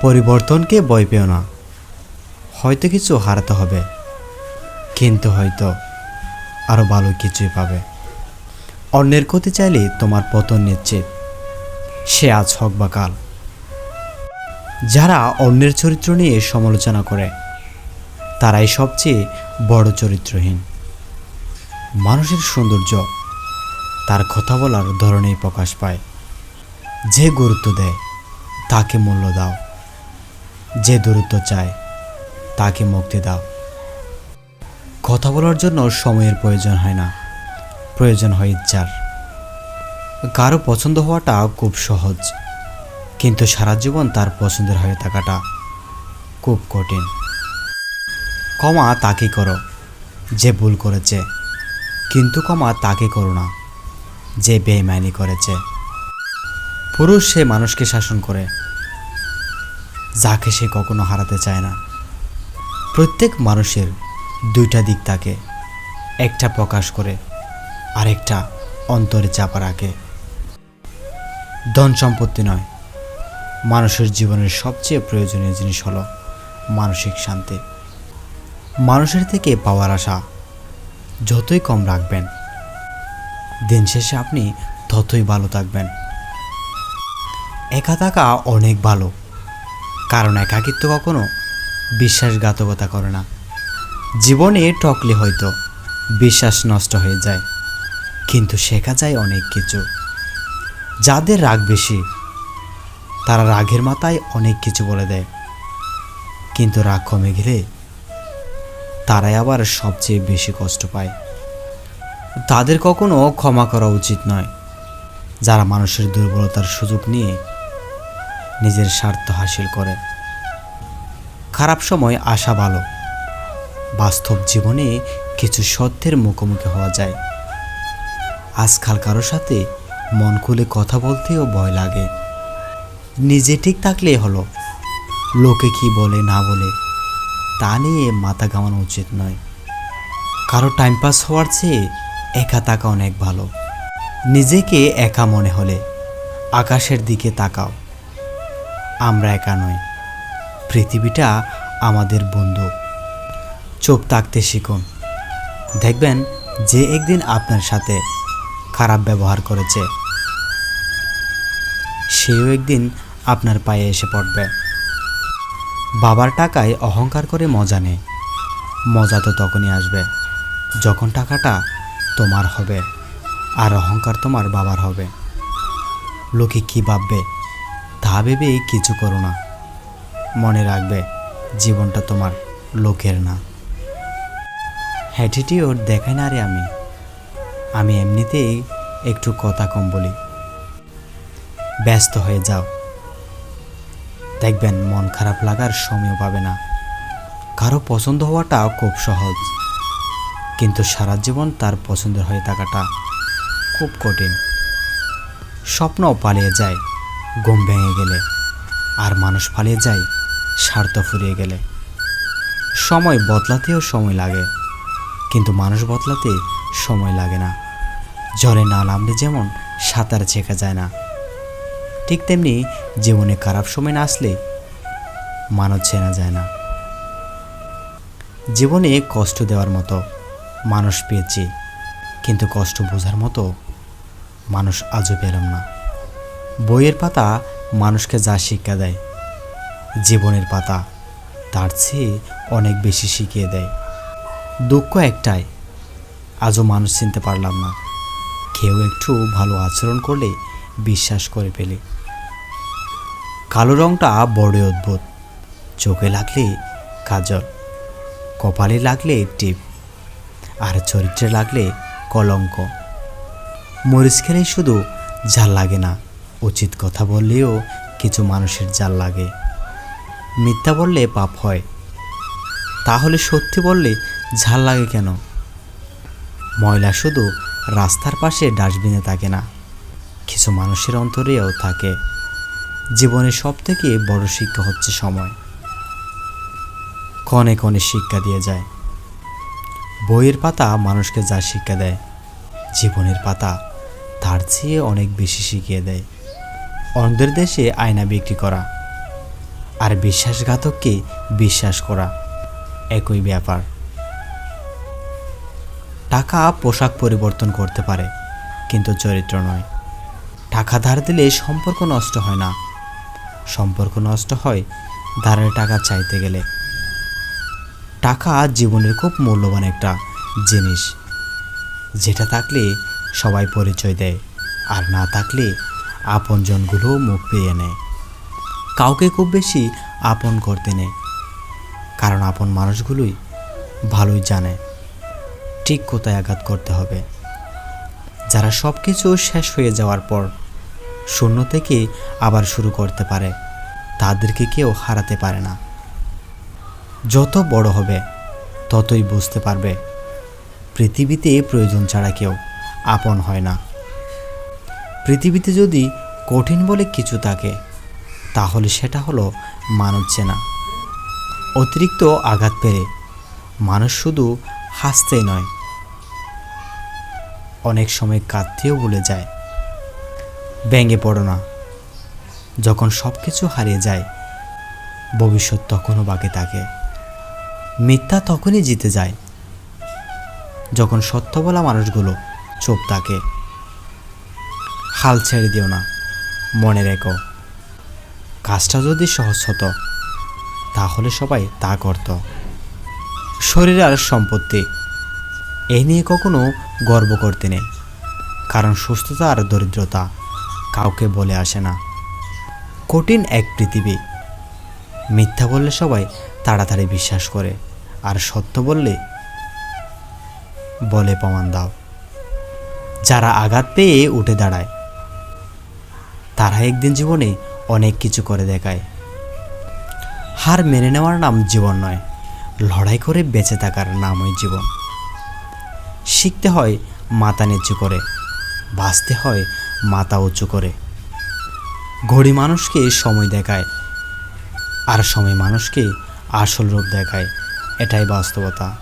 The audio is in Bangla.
পরিবর্তনকে ভয় পেও না। হয়তো কিছু হারাতে হবে, কিন্তু হয়তো আরও ভালো কিছুই পাবে। অন্যের ক্ষতি চাইলে তোমার পতন নিশ্চিত। সে আজ হোক বা কাল। যারা অন্যের চরিত্র নিয়ে সমালোচনা করে, তারাই সবচেয়ে বড় চরিত্রহীন। মানুষের সৌন্দর্য, তার কথা বলার ধরনেই প্রকাশ পায়। যে গুরুত্ব দেয়, তাকে মূল্য দাও। যে দূরত্ব চায়, তাকে মুক্তি দাও। কথা বলার জন্য সময়ের প্রয়োজন হয় না। প্রয়োজন হয় ইচ্ছার। কারও পছন্দ হওয়াটা খুব সহজ, কিন্তু সারা জীবন তার পছন্দের হয়ে থাকাটা খুব কঠিন। ক্ষমা তাকে করো, যে ভুল করেছে। কিন্তু ক্ষমা তাকে করো না, যে বেইমানি করেছে। পুরুষ সে মানুষকে শাসন করে যাকে সে কখনো হারাতে চায় না। প্রত্যেক মানুষের দুইটা দিক থাকে, একটা প্রকাশ করে, আরেকটা অন্তরে চাপা রাখে। ধন সম্পত্তি নয়, মানুষের জীবনের সবচেয়ে প্রয়োজনীয় জিনিস হলো মানসিক শান্তি। মানুষের থেকে পাওয়ার আশা, যতই কম রাখবেন, দিন শেষে আপনি ততই ভালো থাকবেন। একা থাকা অনেক ভালো। কারণ একাকিত্ব কখনো বিশ্বাসঘাতকতা করে না। জীবনে টকলে হয়তো বিশ্বাস নষ্ট হয়ে যায়, কিন্তু শেখা যায় অনেক কিছু। যাদের রাগ বেশি, তারা রাগের মাথায় অনেক কিছু বলে দেয়। কিন্তু রাগ কমে গেলে তারাই আবার সবচেয়ে বেশি কষ্ট পায়। তাদের কখনো ক্ষমা করা উচিত নয়। যারা মানুষের দুর্বলতার সুযোগ নিয়ে নিজের স্বার্থ হাসিল করে। খারাপ সময় আসা ভালো। বাস্তব জীবনে কিছু সত্যের মুখোমুখি হওয়া যায়। আজকাল কারোর সাথে মন খুলে কথা বলতেও ভয় লাগে। নিজে ঠিক থাকলে হলো। লোকে কি বলে না বলে, তা নিয়ে মাথা গামানো উচিত নয়। কারও টাইম পাস হওয়ার চেয়ে একা থাকা অনেক ভালো। নিজেকে একা মনে হলে, আকাশের দিকে তাকাও। আমরা একা নয় পৃথিবীটা আমাদের বন্ধু। চোখ থাকতে শিখুন। দেখবেন যে একদিন আপনার সাথে খারাপ ব্যবহার করেছে। সেও একদিন আপনার পায়ে এসে পড়বে। বাবার টাকায় অহংকার করে মজা নেই। মজা তো তখনই আসবে, যখন টাকাটা তোমার হবে আর অহংকার তোমার বাবার হবে। লোকে কি ভাববে? তা ভেবে কিছু করো না। মনে রাখবে, জীবনটা তোমার লোকের না। হ্যাটিটিউড দেখাই না রে আমি। আমি এমনিতেই একটু কথা কম বলি। ব্যস্ত হয়ে যাও। দেখবেন মন খারাপ লাগার সময় পাবে না। কারও পছন্দ হওয়াটা খুব সহজ। কিন্তু সারা জীবন তার পছন্দের হয়ে থাকাটা খুব কঠিন। স্বপ্ন পালিয়ে যায়। ঘুম ভেঙে গেলে আর মানুষ পালিয়ে যায়, স্বার্থ ফুরিয়ে গেলে। সময় বদলাতেও সময় লাগে, কিন্তু মানুষ বদলাতে সময় লাগে না। জলে না নামলে যেমন সাঁতার শেখা যায় না। ঠিক তেমনি জীবনে খারাপ সময় না আসলে মানুষ চেনা যায় না। জীবনে কষ্ট দেওয়ার মতো মানুষ পেয়েছি, কিন্তু কষ্ট বোঝার মতো মানুষ আজও পেলাম না। বইয়ের পাতা মানুষকে যা শিক্ষা দেয়, জীবনের পাতা তার চেয়ে অনেক বেশি শিখিয়ে দেয়। দুঃখ একটাই, আজও মানুষ চিনতে পারলাম না। কেউ একটু ভালো আচরণ করলে বিশ্বাস করে ফেলে। কালো রঙটা বড়ই অদ্ভুত, চোখে লাগলে কাজল, কপালে লাগলে টিপ, আর চরিত্রে লাগলে কলঙ্ক। মরিচ খেলেই শুধু জাল লাগে না উচিত কথা বললেও কিছু মানুষের জাল লাগে। মিথ্যা বললে পাপ হয়। তাহলে সত্যি বললে ঝাল লাগে কেন? ময়লা শুধু রাস্তার পাশে ডাস্টবিনে থাকে না, কিছু মানুষের অন্তরেও থাকে। জীবনের সব থেকে বড় শিক্ষা হচ্ছে সময়। কনে কনে শিক্ষা দিয়ে যায়। বইয়ের পাতা মানুষকে যা শিক্ষা দেয়, জীবনের পাতা তার চেয়ে অনেক বেশি শিখিয়ে দেয়। অন্যদের দেশে আয়না বিক্রি করা আর বিশ্বাসঘাতককে বিশ্বাস করা একই ব্যাপার। টাকা পোশাক পরিবর্তন করতে পারে, কিন্তু চরিত্র নয়। টাকা ধার দিলে সম্পর্ক নষ্ট হয় না। সম্পর্ক নষ্ট হয় ধারের টাকা চাইতে গেলে। টাকা জীবনের খুব মূল্যবান একটা জিনিস, যেটা থাকলে সবাই পরিচয় দেয়, আর না থাকলে আপনজনগুলোও মুখ পেয়ে নেয়। কাউকে খুব বেশি আপন করতে নেই কারণ আপন মানুষগুলোই ভালোই জানে ঠিক কোথায় আঘাত করতে হবে। যারা সব কিছু শেষ হয়ে যাওয়ার পর শূন্য থেকে আবার শুরু করতে পারে, তাদেরকে কেউ হারাতে পারে না। যত বড় হবে, ততই বুঝতে পারবে, পৃথিবীতে প্রয়োজন ছাড়া কেউ আপন হয় না। পৃথিবীতে যদি কঠিন বলে কিছু থাকে, তাহলে সেটা হলো মানুষ চেনা। অতিরিক্ত আঘাত পেরে মানুষ শুধু হাসতেই নয়, অনেক সময় কাঁদতেও ভুলে যায়। ব্যঙ্গে পড়ো না। যখন সব কিছু হারিয়ে যায়, ভবিষ্যৎ তখনও বাকি থাকে। মিথ্যা তখনই জিতে যায়, যখন সত্য বলা মানুষগুলো চুপ থাকে। হাল ছেড়ে দিও না, মনে রেখো। কাজটা যদি সহজ হতো, তাহলে সবাই তা করত। শরীর আর সম্পত্তি এই নিয়ে কখনো গর্ব করতে নেই, কারণ সুস্থতা আর দরিদ্রতা কাউকে বলে আসে না। কঠিন এক পৃথিবী, মিথ্যা বললে সবাই তাড়াতাড়ি বিশ্বাস করে, আর সত্য বললে বলে প্রমাণ দাও। যারা আঘাত পেয়ে উঠে দাঁড়ায় তারা একদিন জীবনে অনেক কিছু করে দেখায়। হার মেনে নেওয়ার নাম জীবন নয়, লড়াই করে বেঁচে থাকার নামই জীবন। শিখতে হয় মাথা নিচু করে, বাঁচতে হয় মাথা উঁচু করে। ঘড়ি মানুষকে সময় দেখায়, আর সময় মানুষকে আসল রূপ দেখায়, এটাই বাস্তবতা।